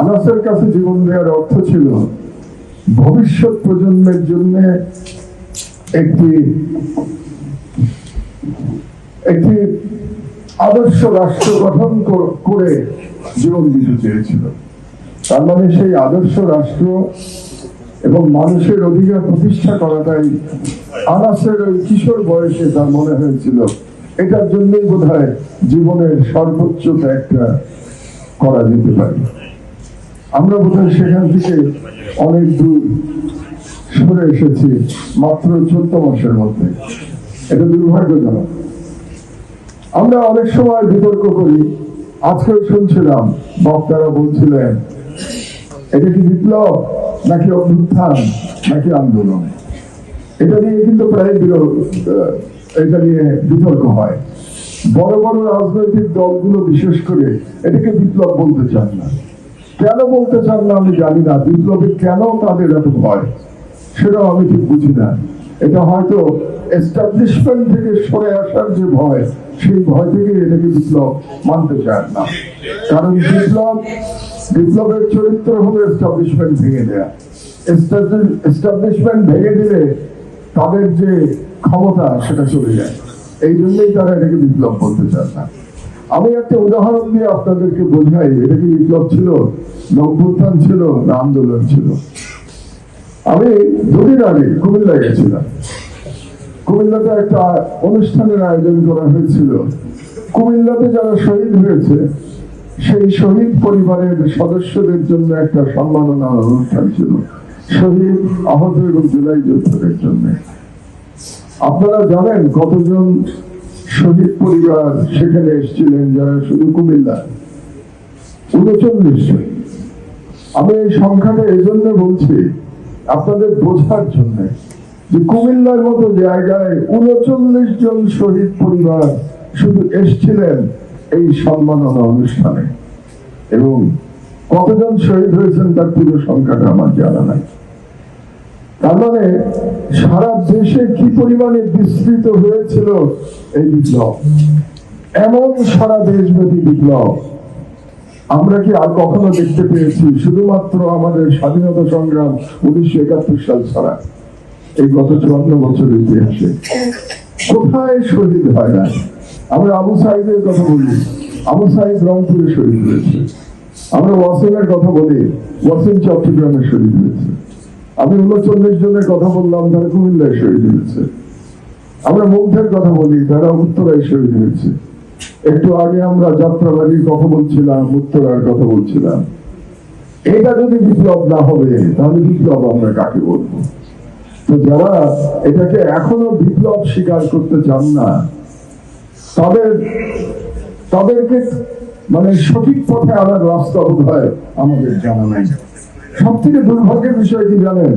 আনাসের কাছে জীবন দেওয়ার অর্থ ছিল, ভবিষ্যৎ প্রজন্মের জন্য একটি একটি আদর্শ রাষ্ট্র গঠন করে জীবন দিতে চেয়েছিল। তার মানে সেই আদর্শ রাষ্ট্র এবং মানুষের অধিকার প্রতিষ্ঠা করাটাই আনাসের ওই কিশোর বয়সে তার মনে হয়েছিল। এটার জন্যই বোধ জীবনের সর্বোচ্চ ত্যাগটা করা যেতে পারে। আমরা বোধ হয় সেখান থেকে অনেক দূর সরে এসেছি, মাত্র চোদ্দ মাসের মধ্যে। এটা দুর্ভাগ্যজনক। আমরা অনেক সময় বিতর্ক করি, আজকেও শুনছিলাম, বক্তারা বলছিলেন, এটা কি বিপ্লব, নাকি অভ্যুত্থান, নাকি আন্দোলন? এটা নিয়ে কিন্তু প্রায় এটা নিয়ে বিতর্ক হয়। বড় বড় রাজনৈতিক দলগুলো বিশেষ করে এটাকে বিপ্লব বলতে চান না। কেন বলতে চান না আমি জানি না, বিপ্লবে কেন তাদের এত ভয়? সেটাও আমি ঠিক বুঝি না। এটা হয়তো এস্টাবলিশমেন্ট থেকে সরে আসার যে ভয়, সেই ভয় থেকে এটাকে বিপ্লব মানতে চান না। কারণ বিপ্লব, বিপ্লবের চরিত্র হলো এস্টাবলিশমেন্ট ভেঙে দেয়া। এস্টাবলিশমেন্ট ভেঙে দিলে তাদের যে ক্ষমতা, সেটা চলে যায়। এই জন্যই তারা এটাকে বিপ্লব বলতে চান না। আমি একটা উদাহরণ দিয়ে আপনাদেরকে বোঝাই, এটা কি বিপ্লব ছিল? না ছিল, না আন্দোলন ছিল? আমি দুদিন আগে কুমিল্লা গেছিলাম। কুমিল্লাতে একটা অনুষ্ঠানের আয়োজন করা হয়েছিল। কুমিল্লাতে যারা শহীদ হয়েছে, সেই শহীদ পরিবারের সদস্যদের জন্য একটা সম্মাননা অনুষ্ঠান ছিল। শহীদ আহত এবং জুলাই যোদ্ধাদের জন্য। আপনারা জানেন কতজন শহীদ পরিবার সেখানে এসেছিলেন যারা শুধু কুমিল্লা। উনচল্লিশ আমি এই সংখ্যাটা এই জন্য বলছি, আপনাদের বোঝার জন্য যে কুমিল্লার মতো জায়গায় উনচল্লিশ জন শহীদ পরিবার শুধু এসছিলেন এই সম্মাননা অনুষ্ঠানে। এবং কতজন শহীদ হয়েছেন তার পুরো সংখ্যাটা আমার জানা নাই। তার মানে সারা দেশে কি পরিমাণে বিস্তৃত হয়েছিল এই বিপ্লব? এমন সারা দেশব্যাপী বিপ্লব। আমরা কি আর কখনো দেখতে পেয়েছি? শুধুমাত্র আমাদের স্বাধীনতা সংগ্রাম উনিশশো একাত্তর সাল ছাড়া। এই গত চুয়ান্ন বছরের ইতিহাসে। কোথায় শহীদ হয় না? আমরা আবু সাইদের কথা বলি। আবু সাইদ রংপুরে শহীদ হয়েছে। আমরা ওয়াসিমের কথা বলি। ওয়াসিম চট্টগ্রামে শহীদ হয়েছে। আমি উনচল্লিশ জনের কথা বললাম, তারা কুমিল্লায় শহীদ হয়েছে। আমরা মুগ্ধের কথা বলি, তারা উত্তরায় শহীদ হয়েছে। একটু আগে আমরা যাত্রাবাড়ির কথা বলছিলাম, উত্তরার কথা বলছিলাম। এটা যদি বিপ্লব না হবে, তাহলে বিপ্লব আমরা কাকে বলব? তো যারা এটাকে এখনও বিপ্লব স্বীকার করতে চান না, তাদের, তাদেরকে মানে সঠিক পথে আনার রাস্তা বোধ হয় আমাদের জানা নাই। সব থেকে দুর্ভাগ্যের বিষয় কি জানেন?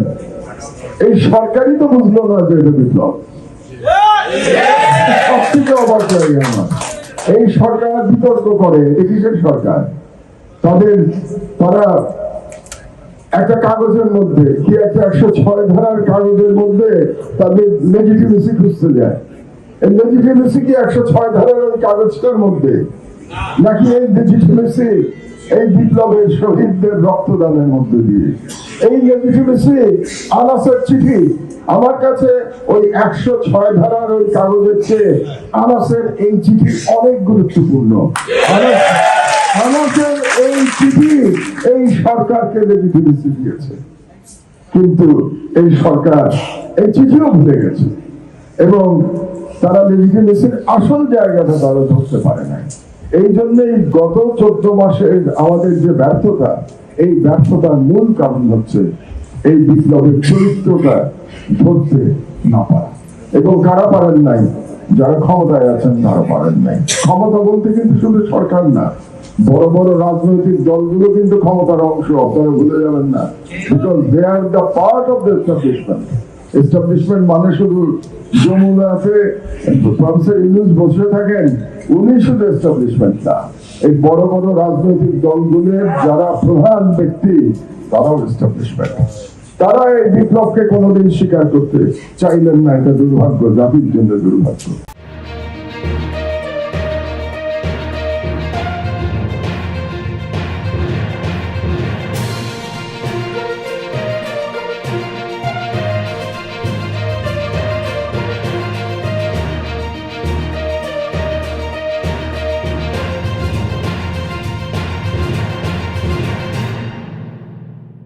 এই সরকারই তো বুঝলো না যে এটা বিপ্লব। সব থেকে অবাক লাগে আমার। এই সরকার বিতর্ক করে এটা কিসের সরকার? তাদের, তারা একটা কাগজের মধ্যে, কি একটা একশো ছয় ধারার কাগজের মধ্যে তাদের লেজিটিমেসি খুঁজতে যায়। এই লেজিটিমেসি কি একশো ছয় ধারার ওই কাগজটার মধ্যে? নাকি এই লেজিটিমেসি এই বিপ্লবের শহীদদের রক্তদানের মধ্যে দিয়ে? এই লেজিটিমেসি আনাসের চিঠি, আমার কাছে ওই একশো ছয় ধারার ওই কাগজের চেয়ে আনাসের এই চিঠি অনেক গুরুত্বপূর্ণ। আনাস- আমাদের এই চিঠি এই সরকারকে লেজিটিমেসি দিয়েছে। কিন্তু এই সরকার এই চিঠিও ভুলে গেছে। এবং তারা লেজিটিমেসির আসল জায়গাটা তারা ধরতে পারে না এই জন্যই গত চোদ্দ মাসের আমাদের যে ব্যর্থতা, এই ব্যর্থতার মূল কারণ হচ্ছে এই বিপ্লবের চরিত্রটা ধরতে না পারা। এবং কারা পারেন নাই? যারা ক্ষমতায় আছেন, তারা পারেন নাই। ক্ষমতা বলতে কিন্তু শুধু সরকার না, বড় বড় রাজনৈতিক দলগুলো কিন্তু ক্ষমতার অংশ, আপনারা ভুলে যাবেন না। Because they are the part of the establishment establishment মানে শুধু যমুনাতে প্রফেসর ইউনুস বসে থাকেন উনি শুধু এস্টাবলিশমেন্ট না এই বড় বড় রাজনৈতিক দলগুলোর যারা প্রধান ব্যক্তি, তারাও এস্টাবলিশমেন্ট তারা এই বিপ্লবকে কোনোদিন স্বীকার করতে চাইলেন না, এটা দুর্ভাগ্য, জাতির জন্য দুর্ভাগ্য।